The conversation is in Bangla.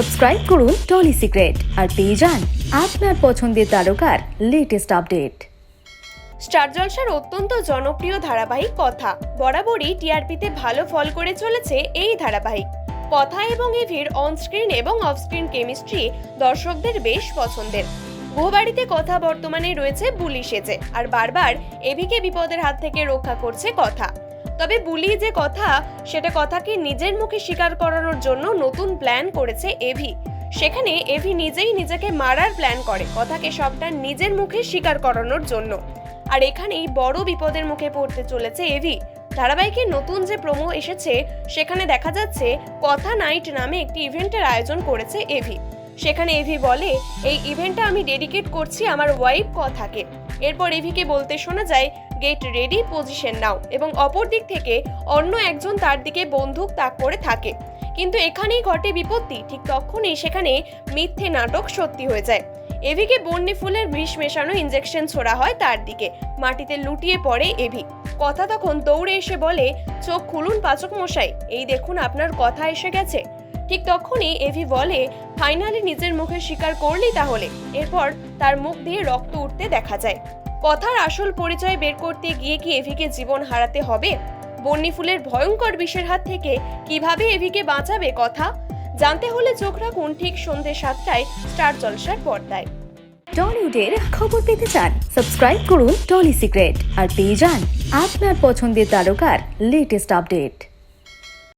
সাবস্ক্রাইব করুন টলি সিক্রেট আর পেয়ে যান আপনার পছন্দের তারকার লেটেস্ট আপডেট স্টার জলসার অত্যন্ত জনপ্রিয় ধারাবাহিক কথা বরাবরই টিআরপিতে ভালো ফল করে চলেছে এই ধারাবাহিক। কথা এবং এভির অনস্ক্রিন এবং অফস্ক্রিন কেমিস্ট্রি দর্শকদের বেশ পছন্দের। বহুবাড়িতে কথা বর্তমানে রয়েছে বুলি সেজে, আর বারবার এভিকে বিপদের হাত থেকে রক্ষা করছে কথা তবে বুলি যে কথা, সেটা কথাকে নিজের মুখে স্বীকার করানোর জন্য নতুন প্ল্যান করেছে এভি। সেখানে এভি নিজেই নিজেকে মারার প্ল্যান করে, কথাকে সবটা নিজের মুখে স্বীকার করানোর জন্য। আর এখানেই বড় বিপদের মুখে পড়তে চলেছে এভি। ধারাবাহিকের নতুন যে প্রোমো এসেছে, সেখানে দেখা যাচ্ছে, কথা নাইট নামে একটি ইভেন্টের আয়োজন করেছে এভি। সেখানে এভি বলে, এই ইভেন্টটা আমি ডেডিকেট করছি আমার ওয়াইফ কথাকে। এরপর এভিকে বলতে শোনা যায় গেট রেডি পজিশন নাও। এবং অপর দিক থেকে, অন্য একজন তার দিকে বন্দুক তাক করে থাকে। কিন্তু এখানেই ঘটে বিপত্তি। ঠিক তখনই সেখানে মিথ্যে নাটক সত্যি হয়ে যায়। এভিকে বন্যি ফুলের বিষ মেশানো ইঞ্জেকশন ছোড়া হয় তার দিকে। মাটিতে লুটিয়ে পড়ে এভি। কথা তখন দৌড়ে এসে বলে, চোখ খুলুন পাচক মশাই। এই দেখুন আপনার কথা এসে গেছে। ঠিক তখনই এভি বলে, ফাইনালি নিজের মুখে স্বীকার করলি তাহলে। এরপর তার মুখ দিয়ে রক্ত উঠতে দেখা যায়। কথার আসল পরিচয় বের করতে গিয়ে কি এভিকে জীবন হারাতে হবে? বন্যি ফুলের ভয়ঙ্কর বিষের হাত থেকে কীভাবে এভিকে বাঁচাবে কথা? জানতে হলে চোখ রাখুন ঠিক সন্ধ্যে সাতটায় স্টার জলসার পর্দায়। টলিউডের খবর পেতে চান, সাবস্ক্রাইব করুন টলি সিক্রেট আর পেয়ে যান আপনার পছন্দের তারকার লেটেস্ট আপডেট